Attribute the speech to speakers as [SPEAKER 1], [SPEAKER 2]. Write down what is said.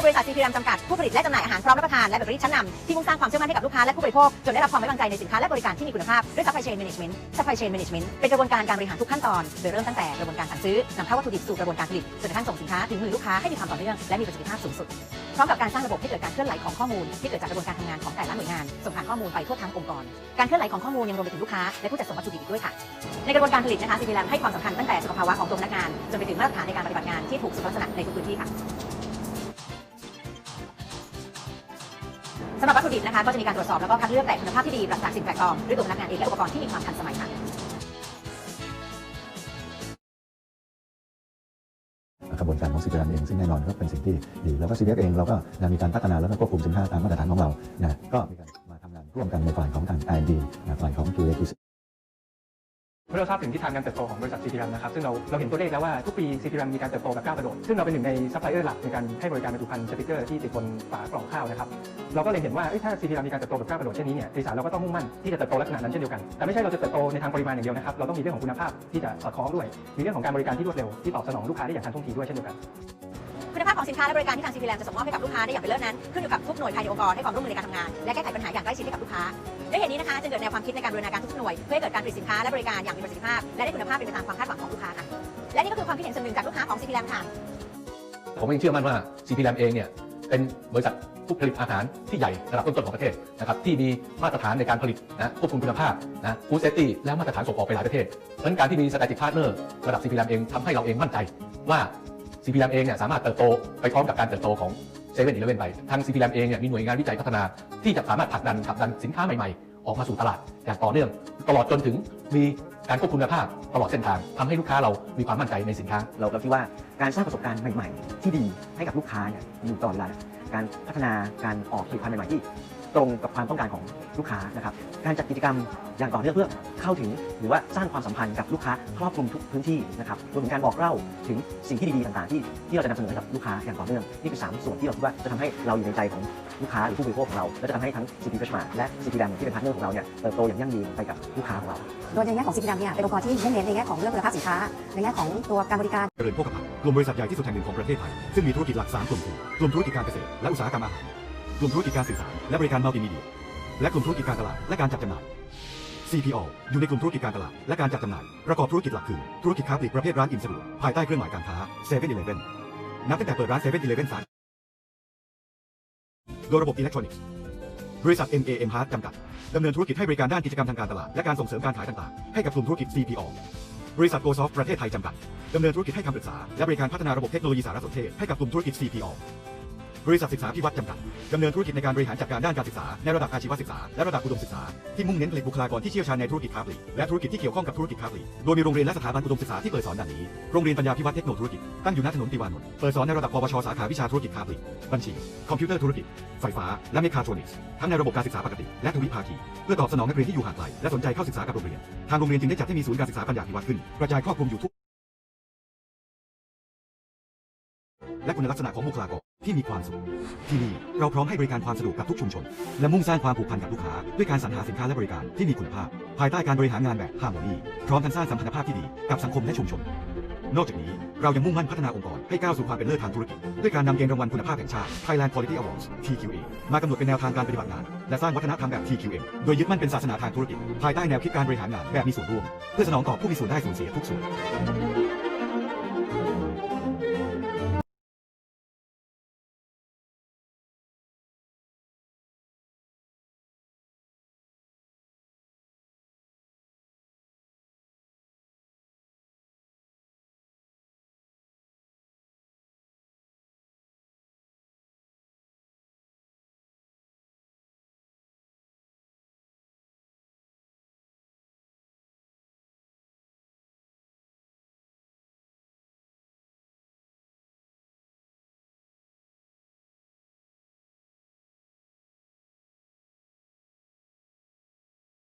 [SPEAKER 1] คือบริษัทซีพีแรมจำกัดผู้ผลิตและจำหน่ายอาหารพร้อมรับประทานและเบเกอรี่ชั้นนำที่มุ่งสร้างความเชื่อมั่นให้กับลูกค้าและผู้บริโภคจนได้รับความไว้วางใจในสินค้าและบริการที่มีคุณภาพด้วย supply chain management supply chain management เป็นกระบวนการการบริหารทุกขั้นตอนโดยเริ่มตั้งแต่กระบวนการสั่งซื้อนำเข้าวัตถุดิบสู่กระบวนการผลิตจนกระทั่งส่งสินค้าถึงมือลูกค้าให้มีความต่อเนื่องและมีประสิทธิภาพสูงสุดพร้อมกับการสร้างระบบให้เกิดการเคลื่อนไหวของข้อมูลที่เกิดจากกระบวนการทำงานของแต่ละหน่วยงานส่งผ่านข้อมูลไปทั่วทั้งองค์กร การเคลื่อนไหวของข้อมูลยังรวมไปถึงลูกค้าและผู้จัดส่งวัตถุดิบอีกด้วยค่ะในกระบวนการผลิตนะคะซีพีแลให้ความสำคัญตั้งแต่สุขภาวะของตัวพนักงานจนไปถึงมาตรฐานในการปฏิบัติงานที่ถูกสุขลักษณะในทุกพื้นที่ค่ะ สำหรับวัตถุดิบนะคะก็จะมีการตรวจสอบแล้วก็คัดเลือกแต่คุณภาพที่ดีปราศจากสิ่งแปลกปลอมด้วยตัวพนักงานเองและอุปกรณ์ที่มีความทันสมัยค่ะ
[SPEAKER 2] กระบวนการของ CPRM เองซึ่งแน่นอนก็เป็นสิ่งที่ดีแล้วก็ CPF เองเราก็มีการพัฒนาแล้วก็ควบคุมสินค้าตามมาตรฐานของเรานะก็มีการมาทำงานร่วมกันใน
[SPEAKER 3] เมื่อเราทราบถึงทิศทางการเติบโตของบริษัท CPRAM นะครับซึ่งเราเราเห็นตัวเลขแล้วว่าทุกปี CPRAM มีการเติบโตแบบก้าวกระโดดซึ่งเราเป็นหนึ่งในซัพพลายเออร์หลักในการให้บริการบรรจุภัณฑ์สติกเกอร์ที่ติดบนฝากล่องข้าวนะครับเราก็เลยเห็นว่าถ้า CPRAM มีการเติบโตแบบก้าวกระโดดเช่นนี้เนี่ยบริษัทเราก็ต้องมุ่งมั่นที่จะเติบโตลักษณะนั้นเช่นเดียวกันแต่ไม่ใช่เราจะเติบโตในทางปริมาณอย่างเดียวนะครับเราต้องมีเรื่องของคุณภาพที่จะสอดคล้องด้วยมีเรื่องของการบริการที่รวดเร็วที่ตอบสนองลูกค้าได้อย่างทันท่วงทีด้วยเช่นเดียวกัน
[SPEAKER 1] คุณภาพของสินค้าและบริการที่ทางซีพีแลจะส่งมอบให้กับลูกค้าได้อย่างเป็นเลิศนั้นขึ้นอยู่กับทุกหน่วยภายในองค์กรให้ความร่วมมือในการทำงานและแก้ไขปัญหาอย่างใกล้ชิดให้กับลูกค้าด้วยเหตุนี้นะคะจึงเกิดแนวความคิดในการบูรณาการทุกหน่วยเพื่อให้เกิดการผลิตสินค้าและบริการอย่างมีประสิทธิภาพและได้คุณภาพเป็นไปตามความคาดหวังของลูกค้าค่ะและนี่ก็คือความคิดเห็นส่วนหนึ่งจากลูกค้าของซีพีแลค่ะ
[SPEAKER 4] ผมเองเชื่อมั่นว่า CP Lam เองเนี่ยเป็นบริษัทผู้ผลิตอาหารที่ใหญ่ระดับต้นๆของประเทศนะครับที่มีมาตรฐานในการผลิตนะควบคุมคุณภาพนะฟู้ดเซฟตี้และมาตรฐานส่งออกไปหลายประเทศเพราะการที่มี strategic partner ระดับ CP Lam เองทำให้เราเองมั่นใจว่า CP Lam เองเนี่ยสามารถเติบโตไปพร้อมกับการเติบโตของเซเว่นอีเลฟเว่นไปทาง CP Lam เองเนี่ยมีหน่วยงานวิจัยพัฒนา ที่จะสามารถผลักดันผลักดันสินค้าใหม่ๆ ออกมาสู่ตลาดอย่างต่อเนื่อง ตลอดจนถึงมีการควบคุมคุณภาพตลอดเส้นทางทำให้ลูกค้าเรามีความมั่นใจในสินค้า
[SPEAKER 5] เราเราคิดว่าการสร้างประสบการณ์ใหม่ ๆ ที่ดีให้กับลูกค้าเนี่ยอยู่ตลอดเวลาการพัฒนาการออกผลิตภัณฑ์ใหม่ๆที่ ตรงกับความต้องการของลูกค้านะครับการจัดกิจกรรมอย่างต่อเนื่องเพื่อเข้าถึง หรือว่าสร้างความสัมพันธ์กับลูกค้าครอบคลุมทุกพื้นที่นะครับรวมถึงการบอกเล่าถึงสิ่งที่ดีๆต่างๆ ที่ที่เราจะนำเสนอให้กับลูกค้าอย่างต่อเนื่องนี่คือสามส่วนที่เราคิดว่าจะทำให้เราอยู่ในใจของลูกค้าหรือผู้บริโภคของเราและจะทำให้ทั้ง CP f r e s h m a r t และ CP d a m ที่เป็นพาร์ทเนอร์ของเราเนี่ยเติบโตอย่างยั่งยืนไปกับลูกค้าของเรา
[SPEAKER 1] โดยในแง่ของซีพีแลเนี่ยเป็นองค์กรที่เน้นในแง่ของเรื่องคุณภาพสินค้า ในแง่ของตัวการบริการ
[SPEAKER 6] เจริญโภคภัณฑ์กลุ่มบริษัทใหญ่ที่สุดแห่งหนึ่งของประเทศไทย ซึ่งมีธุรกิจหลัก 3 กลุ่มคือกลุ่มธุรกิจการเกษตรและอุตสาหกรรมอาหาร กลุ่มธุรกิจการสื่อสาร และบริการมัลติมีเดีย และกลุ่มธุรกิจการตลาดและการจัดจำหน่าย CPO อยู่ในกลุ่มธุรกิจการตลาดและการจัดจำหน่าย ประกอบธุรกิจหลักคือ ธุรกิจค้าปลีกประเภทร้านอิ่มสะดวกภายใต้เครื่องหมายการค้า7 e เ e ่ e อนับตั้งแต่เปิดร้าน7 e เ e ่ e สาขาโดยระบบอิเล็กทรอนิกส์บริษัท NAM Hard จำกัดดำเนินธุรกิจให้บริการด้านกิจกรรมทางการตลาดและการส่งเสริมการขายต่างๆ ให้กับกลุ่มธุรกิจ CPO บริษัท GoSoft ประเทศไทยจำกัดดำเนินธุรกิจให้คำปรึกษาและบริการพัฒนาระบบเทคโนโลยีสารสนเทศให้กับกลุ่มธุรกิจ CPO บริษัทศึกษาพิวัตรจำกัดดำเนินธุรกิจในการบริหารจัดการด้านการศึกษา ในระดับอาชีวศึกษา และระดับอุดมศึกษา ที่มุ่งเน้นผลิตบุคลากรที่เชี่ยวชาญในธุรกิจค้าปลีกและธุรกิจที่เกี่ยวข้องกับธุรกิจค้าปลีกโดยมีโรงเรียนและสถาบันอุดมศึกษาที่เปิดสอนดังนี้ โรงเรียนปัญญาพิวัตรเทคโนธุรกิจตั้งอยู่ณถนนติวานนท์เปิดสอนในระดับปวชสาขาวิชาธุรกิจค้าปลีกบัญชี คอมพิวเตอร์ธุรกิจ ไฟฟ้า และเมคาทรอนิกส์ทั้งในระบบการศึกษาปกติ และทวิภาคี เพื่อตอบสนองนักเรียนที่อยู่ห่างไกลและสนใจเข้าศึกษากับโรงเรียน ทางโรงเรียนจึงได้จัดให้มีศูนย์การศึกษาปัญญาพิวัตรขึ้นกระจายครอบคลุมอยู่ทุก และคุณลักษณะของบุคลากรที่มีความสุข ที่นี่เราพร้อมให้บริการความสะดวกกับทุกชุมชน และมุ่งสร้างความผูกพันกับลูกค้า ด้วยการสรรหาสินค้าและบริการที่มีคุณภาพ ภายใต้การบริหารงานแบบฮาร์โมนีพร้อมทั้งสร้างสัมพันธภาพที่ดีกับสังคมและชุมชน นอกจากนี้เรายังมุ่งมั่นพัฒนาองค์กรให้ก้าวสู่ความเป็นเลิศทางธุรกิจ ด้วยการนำเกณฑ์รางวัลคุณภาพแห่งชาติ Thailand Quality Awards TQA มากำหนดเป็นแนวทางการปฏิบัติงาน และสร้างวัฒนธรรมแบบ TQM โดยยึดมั่นเป็นศาสนาทางธุรกิจ ภายใต้แนวคิดการบริหารงานแบบมีส่วนร่วม เพื่อสนองตอบผู้มีส่วนได้ส่วนเสียทุกส่วน